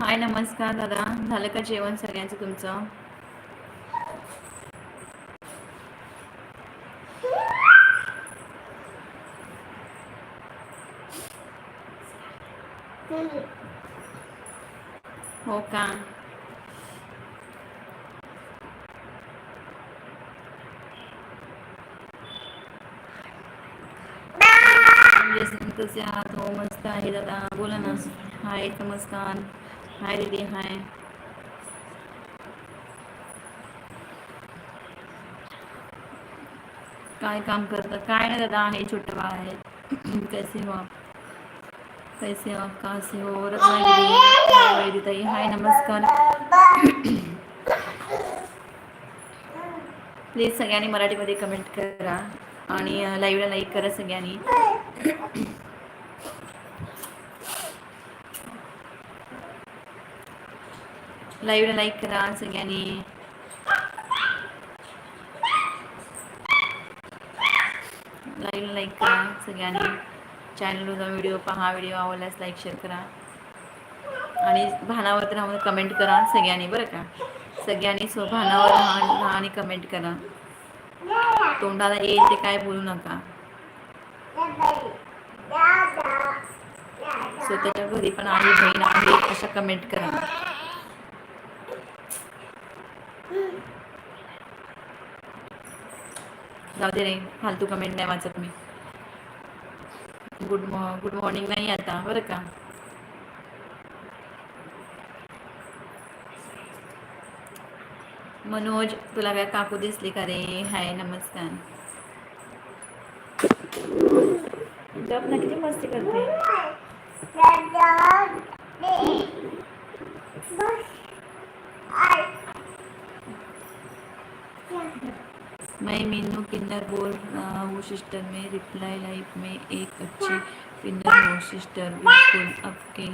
हाय नमस्कार दादा. झालं का जेवण सगळ्यांचं तुमचं? हो का? कसे आहात हो मस्त आहे दादा. बोला ना. हाय नमस्कार. हाय दीदी हाय. काय काम करतात काय नाही दादा आहे छोटं बाळ आहे. कैसे हो आप? कैसे हो आप? कहाँ हो? रत्नागिरी ताई हाय नमस्कार. प्लीज सगळ्यांनी मराठीमध्ये कमेंट करा आणि लाईव्हला लाईक करा सगळ्यांनी. लाईव्हला लाईक करा सगळ्यांनी लाईव्हला लाईक करा सगळ्यांनी चॅनलवर व्हिडिओ पहा व्हिडिओ आवडल्यास लाईक शेअर करा आणि भानावर राहून कमेंट करा सगळ्यांनी बरं का सगळ्यांनी सो भानावर राहा आणि कमेंट करा तोंडाला येईल ते काय बोलू नका स्वतःच्या घरी पण आम्ही बहीण आहे अशा कमेंट करा जाऊ दे रे फालतू कमेंट नाही वाचत मी. गुड गुड मॉर्निंग नाही आता बरं का? मनोज तुला काय काकू दिसली का रे? हाय नमस्कार. ना किती मस्ती करते. नए मेनू किन्नर बोल रहा हूँ सिस्टर में रिप्लाई लाइफ में एक अच्छी किन्नर हूँ सिस्टर बिल्कुल अब के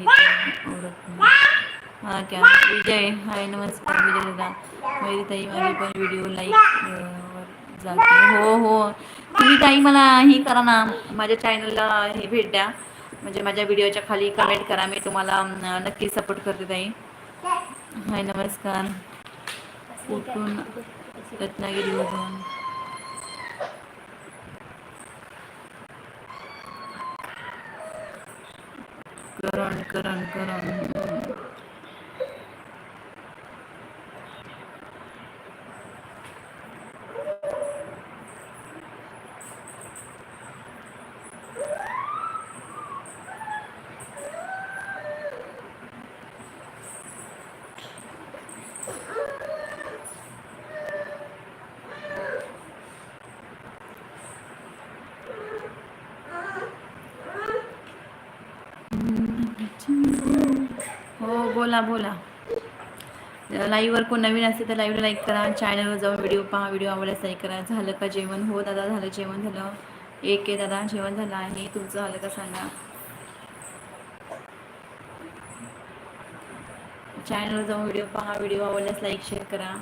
औरत में हाँ क्या विजय। हाय नमस्कार विजय दादा मेरी ताई माझी पण व्हिडिओ लाईक जाते हो हो। तुम्ही ताई मला ही करा ना माझ्या चॅनलला हे भेट द्या. म्हणजे माझ्या व्हिडिओच्या खाली कमेंट करा मी तुम्हाला नक्की सपोर्ट करते ताई. हाय नमस्कार. कुठून रत्नागिरीवरून. करण करण करण हो बोला बोला. लाईव्हवर कोण नवीन असेल तर लाईव्हला लाईक करा. चॅनलवर जाऊन व्हिडिओ पहा. व्हिडिओ आवडल्यास लाईक करा. झालं का जेवण? हो दादा झालं जेवण झालं. एक आहे दादा जेवण झालं आहे तुमचं झालं का सांगा. चॅनलवर जाऊन व्हिडिओ पहा. व्हिडिओ आवडल्यास लाईक शेअर करा.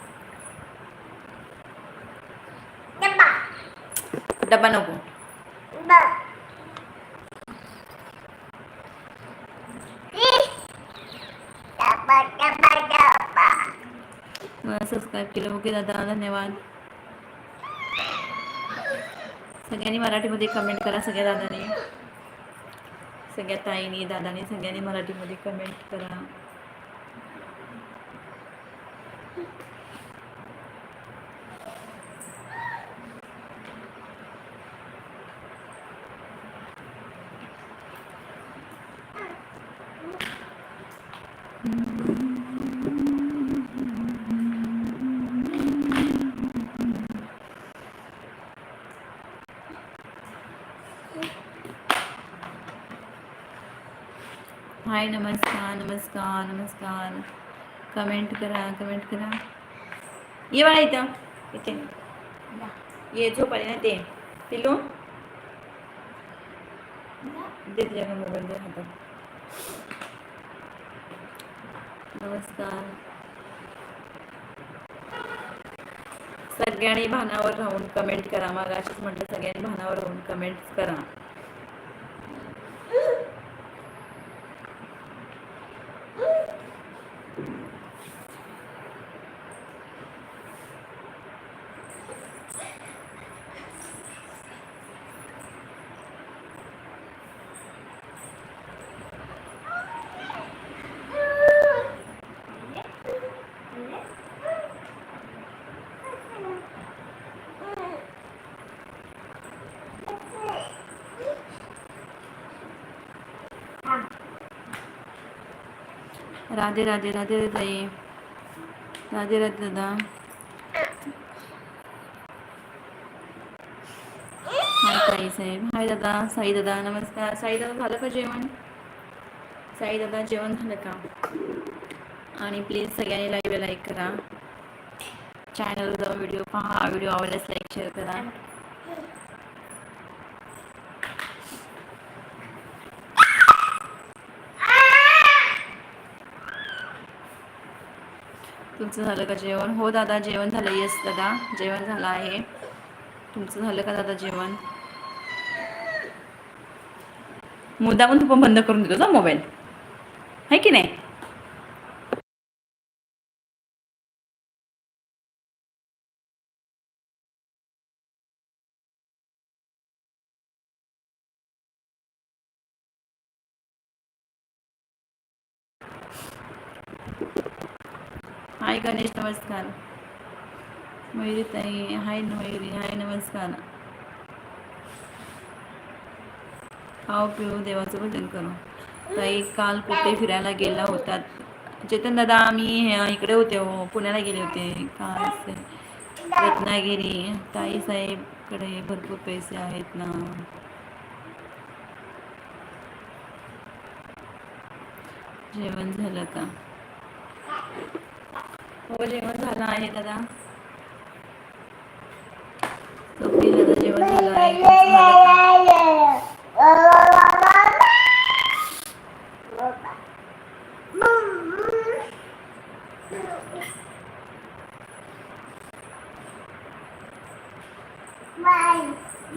डबा नको मला सबस्क्राईब केलं. ओके दादा धन्यवाद. सगळ्यांनी मराठीमध्ये कमेंट करा सगळ्या दादाने. सगळ्या ताईनी दादाने सगळ्यांनी मराठीमध्ये कमेंट करा. हाय नमस्कार नमस्कार नमस्कार। कमेंट करा कमेंट करा। ये बाळा इथं, इथे. ये झोप आली ना ते पिलू दे तुझ्या मोबाईल दे हातात? नमस्कार. सगळ्यांनी भानावर राहून कमेंट करा. मग अशीच म्हटलं सगळ्यांनी भानावर राहून कमेंट करा. राधे राधे राधे राधे राधे राधे दादा. हाय साहेब. हाय दादा. साई दादा नमस्कार. साई दादा झालं का जेवण? साई दादा जेवण झालं का? आणि प्लीज सगळ्यांनी लाईव्ह लाईक करा. चॅनलवर व्हिडिओ पहा. व्हिडिओ आवडल्यास लाईक शेअर करा. तुमचं झालं का जेवण? हो दादा जेवण झालं. येस दादा जेवण झालं आहे. तुमचं झालं का दादा जेवण? मुद्दा पण तू पण बंद करून देतो ना मोबाईल. आहे की नाही? गणेश नमस्कार. मयुरी ताई हाय मयुरी हाय नमस्कार. खाऊ पिऊ देवाचं भजन करू. ताई काल कुठे फिरायला गेला होता? चेतन दादा आम्ही इकडे होते हो पुण्याला गेले होते. काय रत्नागिरी. ताई साहेबकडे भरपूर पैसे आहेत ना. जेवण झालं का? हो जेवण झालं आहे दादा. दादा जेवण झालं आहे.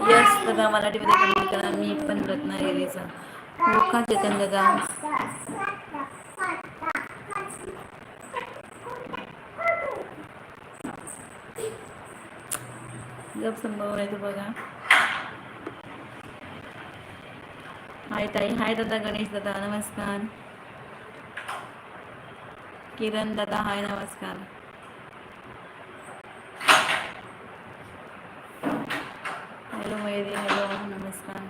यस दादा मराठीमध्ये कमेंट करा मी पण रत्नागिरीचा. हो का चेतन दादा जप संभव आहे तो बघा हाय ताई हाय दादा गणेश दादा नमस्कार किरण दादा हाय नमस्कार हॅलो मयुरी हॅलो नमस्कार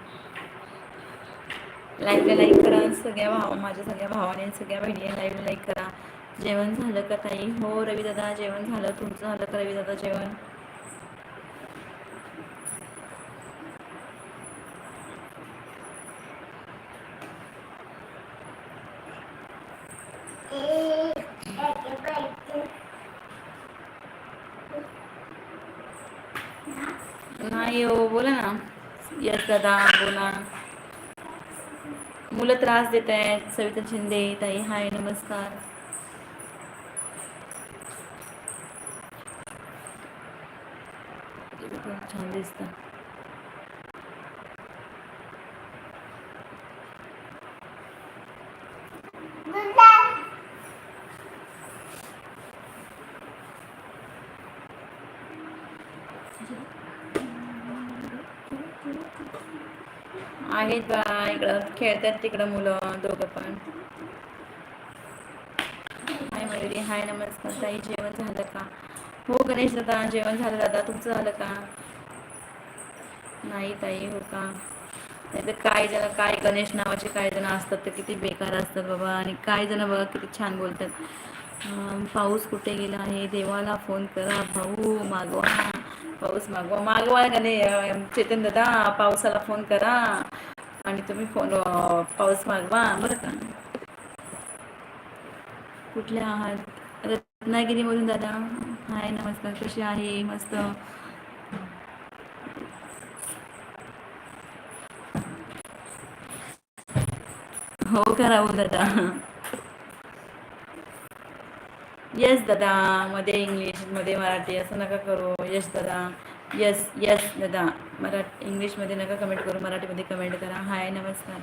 लाईव्हला लाईक करा सगळ्या भाव माझ्या सगळ्या भावाने सगळ्या बहिणी लाईव्हला लाईक करा. जेवण झालं का ताई? हो रवी दादा जेवण झालं. तुमचं झालं का रवी दादा जेवण? नाही हो बोला ना. यस दादा बोला. मुलं त्रास देत आहेत. सविता शिंदे ताई हाय नमस्कार. छान दिसतं. आहेत बा इकडं खेळतात तिकडं मुलं दोघं पण. हाय मयुरी हाय नमस्कार ताई जेवण झालं का? हो गणेश दादा जेवण झालं दादा तुमचं झालं का? नाही ताई हो का? नाही तर काय जण काय गणेश नावाचे काय जण असतात तर किती बेकार असतात बाबा आणि काय जण बघा किती छान बोलतात. पाऊस कुठे गेला आहे? देवाला फोन करा भाऊ मागवा. पाऊस मागवा मागवा गणे चेतन दादा पावसाला फोन करा. आणि तुम्ही फोन पाऊस मागवा बरं का? कुठल्या आहात? रत्नागिरीमधून दादा. हाय नमस्कार. कशी आहे? मस्त. हो करा हो दादा. येस दादा. मध्ये इंग्लिशमध्ये मराठी असं नका करू. येस दादा. यस यस दादा. मराठी इंग्लिशमध्ये नका कमेंट करू. मराठीमध्ये कमेंट करा. हाय नमस्कार.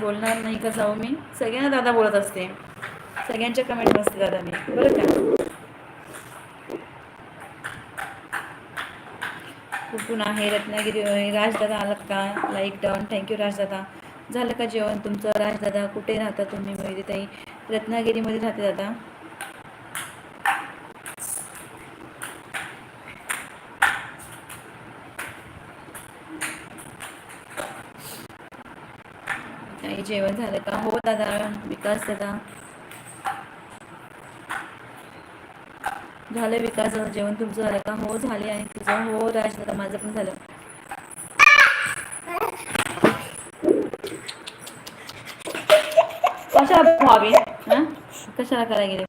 बोलणार नाही का जाऊ मी? सगळ्यांना दादा बोलत असते. सगळ्यांच्या कमेंट असते दादा मी. बरं का? कुठून आहे. रत्नागिरी राजदादा आलात का? लाईक डाऊन थँक्यू राजदादा. झालं का जेवण तुमचं? राजदादा कुठे राहता तुम्ही? ताई रत्नागिरीमध्ये राहते दादा. जेवण झालं का? हो दादा विकास दादा. झालं विकास जेवण तुमचं झालं का? हो झाले आणि तुझं हो राज दादा माझं पण झालं. कशाला व्हावी हा? कशाला करायला गेले?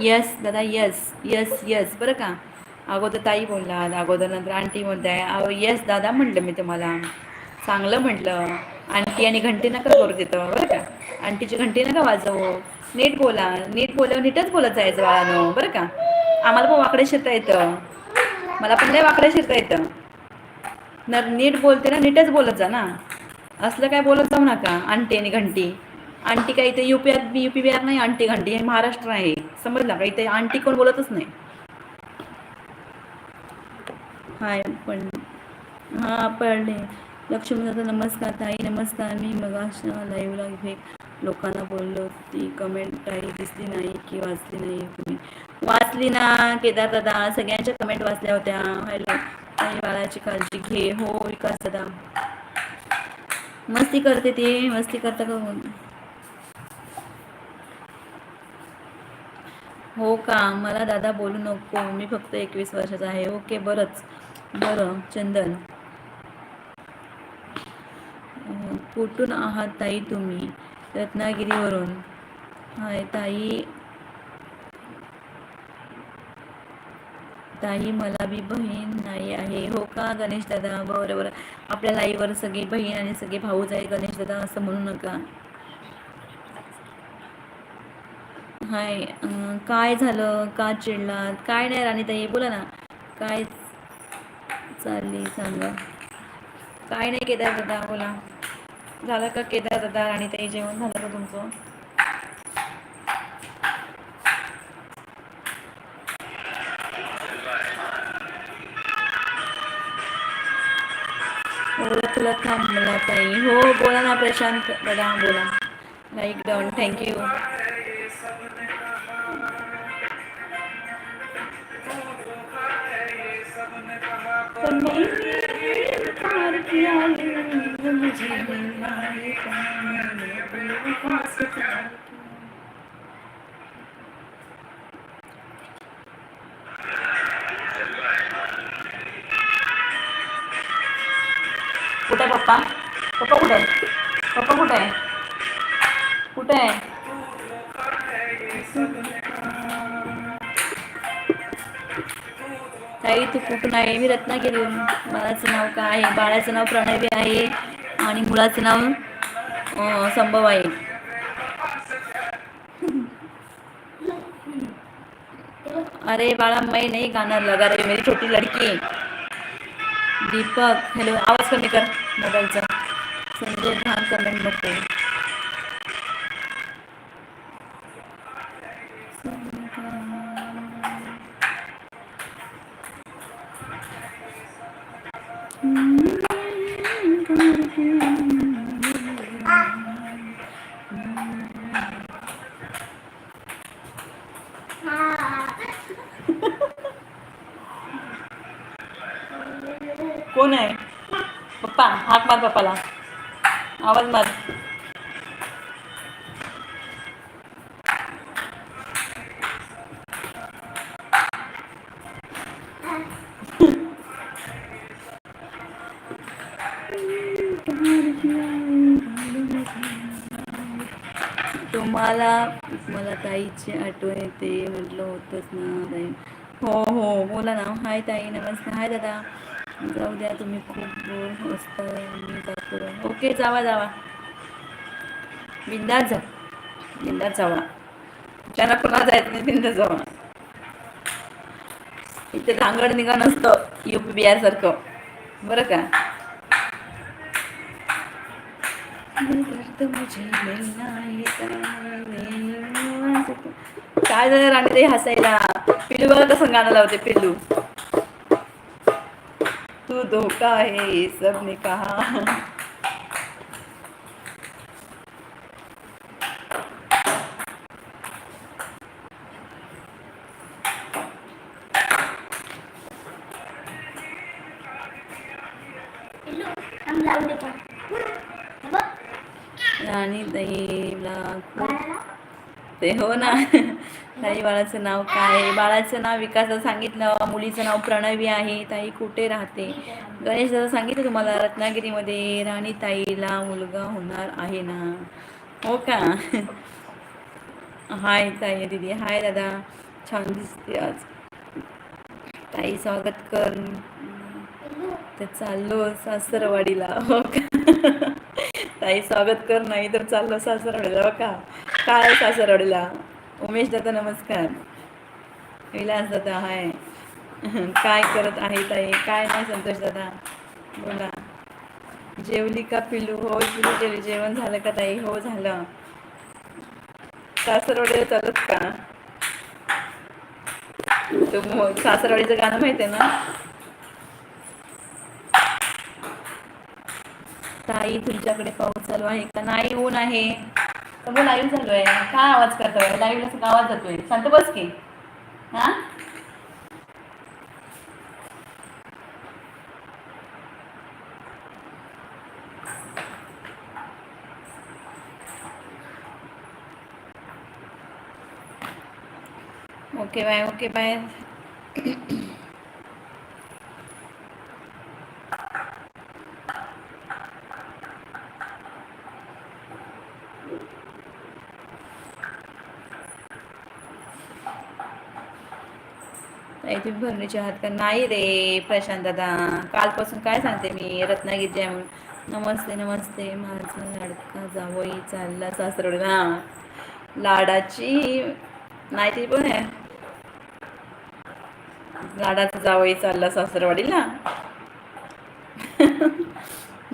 यस दादा यस यस यस बरं का? अगोदर ताई बोलला अगोदर नंतर आंटी बोलताय. अहो यस दादा म्हटलं मी तुम्हाला. चांगलं म्हटलं. आंटी आणि घंटी नका करू देतं बरं का? आंटीची घंटी नका वाजवू. नीट बोला. नीट बोलावं नीटच बोलत जायचं बाळानं बरं का? आम्हाला पण वाकडे शिरता येतं. मला पण नाही वाकडे शिरता येतं. न नीट बोलते ना नीटच बोलत जा ना. असलं काय बोलत जाऊ नका आंटी आणि घंटी. आंटी काय इथे U P R U P Bihar R नाही आंटी घंटी हे महाराष्ट्र आहे. समजलं का? इथे आंटी कोण बोलतच नाही. हाय पण हां पडले लक्ष्मी दादा नमस्कार ताई नमस्कार. मी मग लाईव्हला इथे लोकांना बोललो ती कमेंट काही दिसली नाही की वाचली नाही तुम्ही. वाचली ना केदार दादा. सगळ्यांच्या कमेंट वाचल्या होत्या. हॅलो ताई बाळाची काळजी घे. हो विकास दादा मस्ती करते ती मस्ती करता का हो का? मला दादा बोलू नको. मी फक्त एकवीस वर्षाचा आहे. ओके बरंच. बरं चंदन. कुठून आहात ताई तुम्ही? रत्नागिरीवरून. हाय ताई. ताई मला बी बहीण नाही आहे. हो का गणेश दादा? बरं बरं आपल्या लाईवर सगळी बहीण आणि सगळे भाऊच आहे गणेश दादा असं म्हणू नका. हाय काय झालं? का चिडलात? काय नाही राणीताई बोला ना. काय चालली सांगा. काय नाही केदार दादा बोला. झालं का केदार दादा राणीताई जेवण झालं का तुमचं? बोलत तुला थांबला ताई हो बोला ना प्रशांत दादा बोला. लाईक डाऊन थँक्यू कुठे आहे पप्पा? पप्पा कुठे आहे? पप्पा कुठे आहे? कुठे आहे? ताई तू कुठून आहे? मी रत्नागिरी बाळाचं नाव काय आहे? बाळाचं नाव प्रणवी आहे आणि मुलाचं नाव संभव आहे. अरे बाळा मैं नहीं गाना लगा रही मेरी छोटी लड़की. दीपक. हॅलो आवाज कमी कर मोबाईलचा. संजय धान कमेंट बघतो. तुम्हाला मला ताईची आठवण येते म्हटलं होतंच ना ताई. हो हो बोला ना. हाय ताई नमस्कार. हाय दादा. जाऊ द्या तुम्ही खूप बोर असताय मी जातो. ओके जावा जावा. बिंदात जा. बिंदात जावा. त्यांना पुन्हा जायचं नाही बिंदा जावा. इथे धांगड निघा नसतं यू पी बी आर सारखं. बरं का? काय झालं राणी ते हसायला? पिल्लू बघा कसं गाणं लावते पिल्लू. तू धोका है सबने कहा. ते हो ना? ताई बाळाचं नाव काय आहे? बाळाचं नाव विकास सांगितलं मुलीचं नाव प्रणवी आहे ताई कुठे राहते? गणेश दादा सांगितलं तुम्हाला रत्नागिरीमध्ये राणी ताईला मुलगा होणार आहे ना? हो का? हाय ताई दीदी. हाय दादा. छान दिसते आज. ताई स्वागत कर. तर चाललो सासरवाडीला हो का? ताई स्वागत कर नाही तर चाललो सासरवाडीला हो का? काय सासरवाडीला? उमेश दादा नमस्कार. विलास दादा हाय. काय करत आहे ताई? काय नाही संतोष दादा. बोला. जेवली का पिलू हो पिलू जेवली जेवण झालं का ताई? हो झालं. सासरवाडीला चालत का? तो सासरवाडीचं गाणं माहिती आहे ना? ताई तुमच्याकडे पाऊस चालू आहे का? नाही ऊन आहे. सगळं लाईव्ह चालू आहे काय आवाज करतोय? लाईव्हला सगळा आवाज जातोय. शांत बस की. हा? ओके बाय ओके बाय ताई भरणीचे आहात का? नाही रे प्रशांत दादा. कालपासून काय सांगते मी? रत्नागिरी आहे नमस्ते नमस्ते. माझा लाडका जावई चालला सासरवड हा लाडाची नाही ती पण आहे. लाडाचा जावई चालला सासरवाडीला.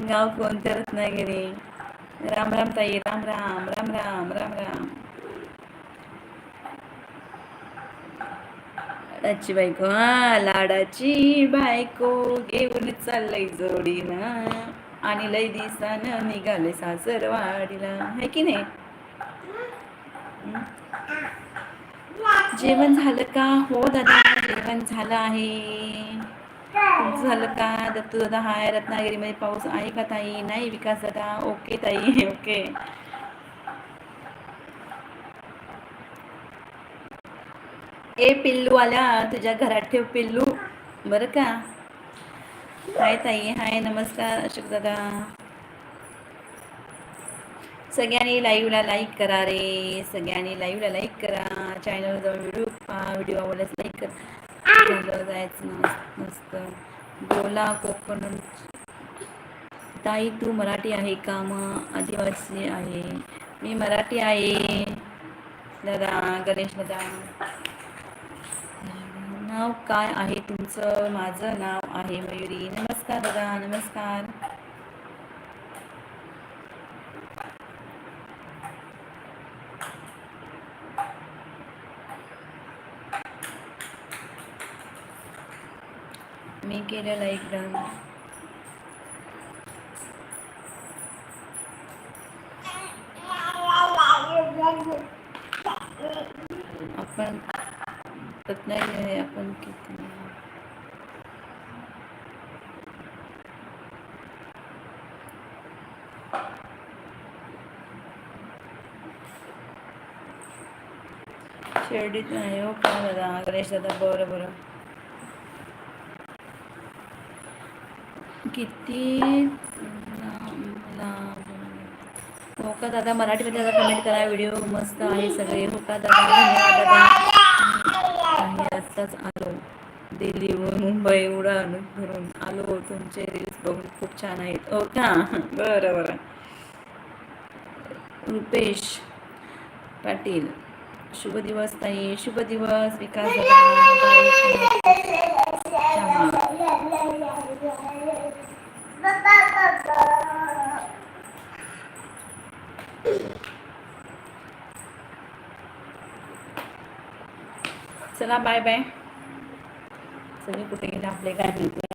गाव कोणत्या रत्नागिरी? राम राम ताई. राम राम राम राम राम राम. लाडाची बायको हा लाडाची बायको घेऊन चाललंय जोडीला आणि लय दिसान निघाले सासरवाडीला. है की नाही? जेवण झालं का? हो दादा जेवण झालं आहे. तुमचं झालं का? दत्तू दादा हाय रत्नागिरीमध्ये पाऊस आहे का ताई? नाही विकास दादा. ओके ताई ओके. ए पिल्लू आल्या तुझ्या घरात ठेव पिल्लू. बरं का? हाय ताई हाय नमस्कार अशोक दादा. सगळ्यांनी लाईव्हला लाईक करा रे. सगळ्यांनी लाईव्हला लाईक करा. चॅनलवर जाऊन व्हिडिओ पहा व्हिडिओ आवडल्यास लाईक करा. जायचं मस्त बोला कोकण. ताई तू मराठी आहे का? मग आदिवासी आहे. मी मराठी आहे. दादा गणेश दादा. नाव काय आहे? तुमचं माझं नाव आहे मयुरी. नमस्कार दादा नमस्कार. मी केलं लाईक डन आपण रत्नागिरी आहे आपण किती शिर्डीत नाही हो का दादा? गणेश दादा बरं बरं. किती? हो का दादा? मराठीमध्ये दादा कमेंट करा व्हिडिओ मस्त आहे सगळे. हो का दादा? धन्यवाद दादा. आत्ताच आलो. दिल्लीहून मुंबई उडान भरून आलो. तुमचे रील्स बघून खूप छान आहेत. हो का? बरं बरं. रुपेश पाटील. शुभ दिवस ताई. शुभ दिवस. विकास दादा चला बाय बाय सगळे कुठे गेले? आपले काय माहिती